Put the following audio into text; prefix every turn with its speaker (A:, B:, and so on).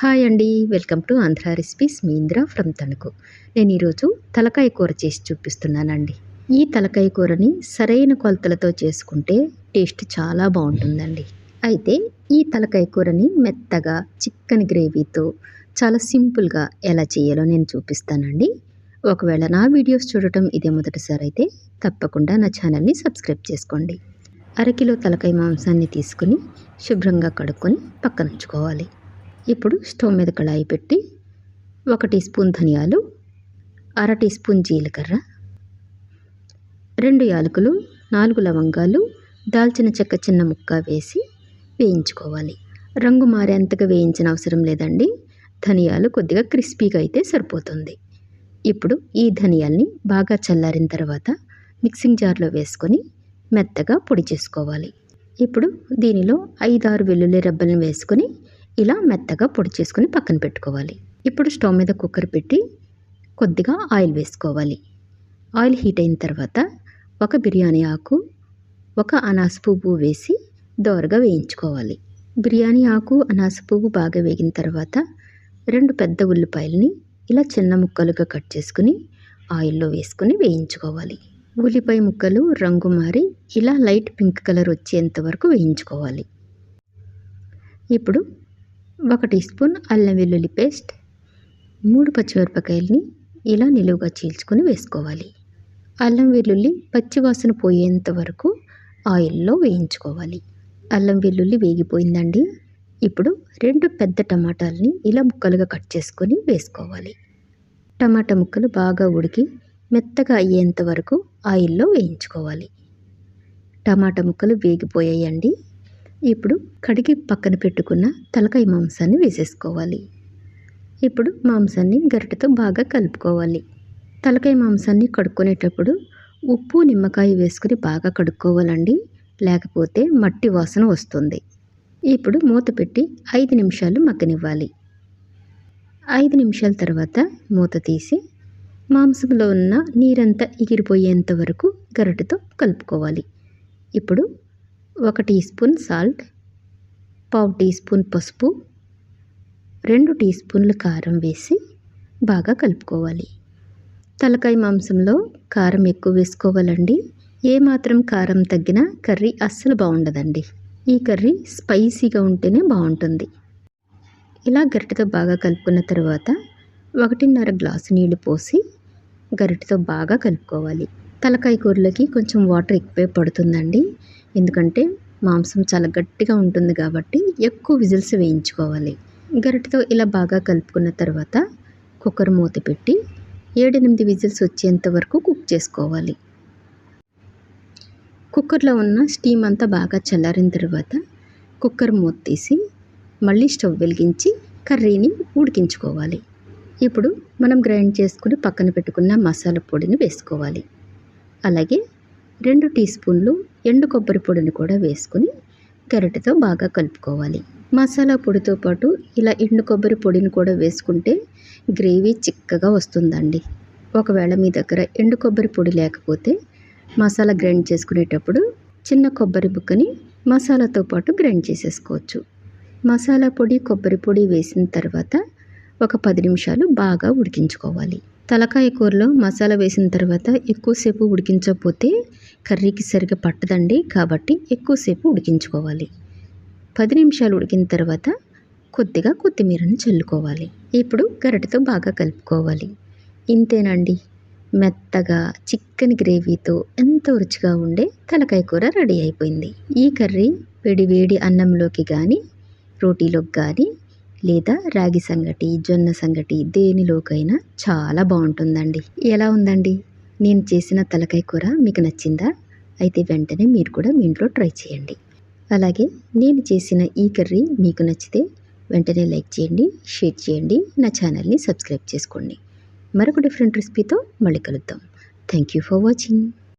A: Hi అండి. Welcome to Andhra recipes. Me Indra from Tanuku. నేను ఈరోజు తలకాయ కూర చేసి చూపిస్తున్నానండి. ఈ తలకాయ కూరని సరైన కొలతలతో చేసుకుంటే టేస్ట్ చాలా బాగుంటుందండి. అయితే ఈ తలకాయ కూరని మెత్తగా చిక్కని గ్రేవీతో చాలా సింపుల్గా ఎలా చేయాలో నేను చూపిస్తానండి. ఒకవేళ నా వీడియోస్ చూడటం ఇదే మొదటిసారి అయితే తప్పకుండా నా ఛానల్ని సబ్స్క్రైబ్ చేసుకోండి. అరకిలో తలకాయ మాంసాన్ని తీసుకుని శుభ్రంగా కడుక్కొని పక్కన ఉంచుకోవాలి. ఇప్పుడు స్టవ్ మీద కళాయి పెట్టి ఒక టీ స్పూన్ ధనియాలు అర టీ స్పూన్ జీలకర్ర రెండు యాలకులు నాలుగు లవంగాలు దాల్చిన చెక్క చిన్న ముక్క వేసి వేయించుకోవాలి. రంగు మారేంతగా వేయించిన అవసరం లేదండి. ధనియాలు కొద్దిగా క్రిస్పీగా అయితే సరిపోతుంది. ఇప్పుడు ఈ ధనియాల్ని బాగా చల్లారిన తర్వాత మిక్సింగ్ జార్లో వేసుకొని మెత్తగా పొడి చేసుకోవాలి. ఇప్పుడు దీనిలో ఐదారు వెల్లుల్లి రెబ్బలను వేసుకొని ఇలా మెత్తగా పొడి చేసుకొని పక్కన పెట్టుకోవాలి. ఇప్పుడు స్టవ్ మీద కుక్కర్ పెట్టి కొద్దిగా ఆయిల్ వేసుకోవాలి. ఆయిల్ హీట్ అయిన తర్వాత ఒక బిర్యానీ ఆకు ఒక అనాస పువ్వు వేసి దోరగా వేయించుకోవాలి. బిర్యానీ ఆకు అనాస పువ్వు బాగా వేగిన తర్వాత రెండు పెద్ద ఉల్లిపాయలని ఇలా చిన్న ముక్కలుగా కట్ చేసుకుని ఆయిల్లో వేసుకొని వేయించుకోవాలి. ఉల్లిపాయ ముక్కలు రంగు మారి ఇలా లైట్ పింక్ కలర్ వచ్చేంత వరకు వేయించుకోవాలి. ఇప్పుడు ఒక టీ స్పూన్ అల్లం వెల్లుల్లి పేస్ట్ మూడు పచ్చిమిరపకాయలని ఇలా నిలువుగా చీల్చుకొని వేసుకోవాలి. అల్లం వెల్లుల్లి పచ్చివాసన పోయేంత వరకు ఆయిల్లో వేయించుకోవాలి. అల్లం వెల్లుల్లి వేగిపోయిందండి. ఇప్పుడు రెండు పెద్ద టమాటాలని ఇలా ముక్కలుగా కట్ చేసుకొని వేసుకోవాలి. టమాటా ముక్కలు బాగా ఉడికి మెత్తగా అయ్యేంత వరకు ఆయిల్లో వేయించుకోవాలి. టమాటా ముక్కలు వేగిపోయాయండి. ఇప్పుడు కడిగి పక్కన పెట్టుకున్న తలకాయ మాంసాన్ని వేసేసుకోవాలి. ఇప్పుడు మాంసాన్ని గరిటెతో బాగా కలుపుకోవాలి. తలకాయ మాంసాన్ని కడుక్కునేటప్పుడు ఉప్పు నిమ్మకాయ వేసుకుని బాగా కడుక్కోవాలండి. లేకపోతే మట్టి వాసన వస్తుంది. ఇప్పుడు మూత పెట్టి ఐదు నిమిషాలు మగ్గనివ్వాలి. ఐదు నిమిషాల తర్వాత మూత తీసి మాంసంలో ఉన్న నీరంతా ఎగిరిపోయేంత వరకు గరిటెతో కలుపుకోవాలి. ఇప్పుడు ఒక టీ స్పూన్ సాల్ట్ పావు టీ స్పూన్ పసుపు రెండు టీ స్పూన్లు కారం వేసి బాగా కలుపుకోవాలి. తలకాయ మాంసంలో కారం ఎక్కువ వేసుకోవాలండి. ఏమాత్రం కారం తగ్గినా కర్రీ అస్సలు బాగుండదండి. ఈ కర్రీ స్పైసీగా ఉంటేనే బాగుంటుంది. ఇలా గరిటెతో బాగా కలుపుకున్న తర్వాత ఒకటిన్నర గ్లాసు నీళ్ళు పోసి గరిటెతో బాగా కలుపుకోవాలి. తలకాయ కూరలకి కొంచెం వాటర్ ఎక్కువే పడుతుందండి. ఎందుకంటే మాంసం చాలా గట్టిగా ఉంటుంది కాబట్టి ఎక్కువ విజిల్స్ వేయించుకోవాలి. గరిటతో ఇలా బాగా కలుపుకున్న తర్వాత కుక్కర్ మూత పెట్టి ఏడెనిమిది విజిల్స్ వచ్చేంత వరకు కుక్ చేసుకోవాలి. కుక్కర్లో ఉన్న స్టీమ్ అంతా బాగా చల్లారిన తర్వాత కుక్కర్ మూత తీసి మళ్ళీ స్టవ్ వెలిగించి కర్రీని ఉడికించుకోవాలి. ఇప్పుడు మనం గ్రైండ్ చేసుకుని పక్కన పెట్టుకున్న మసాలా పొడిని వేసుకోవాలి. అలాగే రెండు టీ స్పూన్లు ఎండు కొబ్బరి పొడిని కూడా వేసుకుని గరిటెతో బాగా కలుపుకోవాలి. మసాలా పొడితో పాటు ఇలా ఎండు కొబ్బరి పొడిని కూడా వేసుకుంటే గ్రేవీ చిక్కగా వస్తుందండి. ఒకవేళ మీ దగ్గర ఎండు కొబ్బరి పొడి లేకపోతే మసాలా గ్రైండ్ చేసుకునేటప్పుడు చిన్న కొబ్బరి బుక్కని మసాలాతో పాటు గ్రైండ్ చేసేసుకోవచ్చు. మసాలా పొడి కొబ్బరి పొడి వేసిన తర్వాత ఒక పది నిమిషాలు బాగా ఉడికించుకోవాలి. తలకాయ కూరలో మసాలా వేసిన తర్వాత ఎక్కువసేపు ఉడికించకపోతే కర్రీకి సరిగా పట్టదండి కాబట్టి ఎక్కువసేపు ఉడికించుకోవాలి. పది నిమిషాలు ఉడికిన తర్వాత కొద్దిగా కొత్తిమీరను చల్లుకోవాలి. ఇప్పుడు గరిటతో బాగా కలుపుకోవాలి. ఇంతేనండి. మెత్తగా చిక్కని గ్రేవీతో ఎంతో రుచిగా ఉండే తలకాయ కూర రెడీ అయిపోయింది. ఈ కర్రీ వేడి వేడి అన్నంలోకి కానీ రోటీలోకి కానీ లేదా రాగి సంగటి జొన్న సంగటి దేనిలోకైనా చాలా బాగుంటుందండి. ఎలా ఉందండి? నేను చేసిన తలకాయ కూర మీకు నచ్చిందా? అయితే వెంటనే మీరు కూడా మీ ఇంట్లో ట్రై చేయండి. అలాగే నేను చేసిన ఈ కర్రీ మీకు నచ్చితే వెంటనే లైక్ చేయండి షేర్ చేయండి నా ఛానల్ని సబ్స్క్రైబ్ చేసుకోండి. మరొక డిఫరెంట్ రెసిపీతో మళ్ళీ కలుద్దాం. Thank you for watching.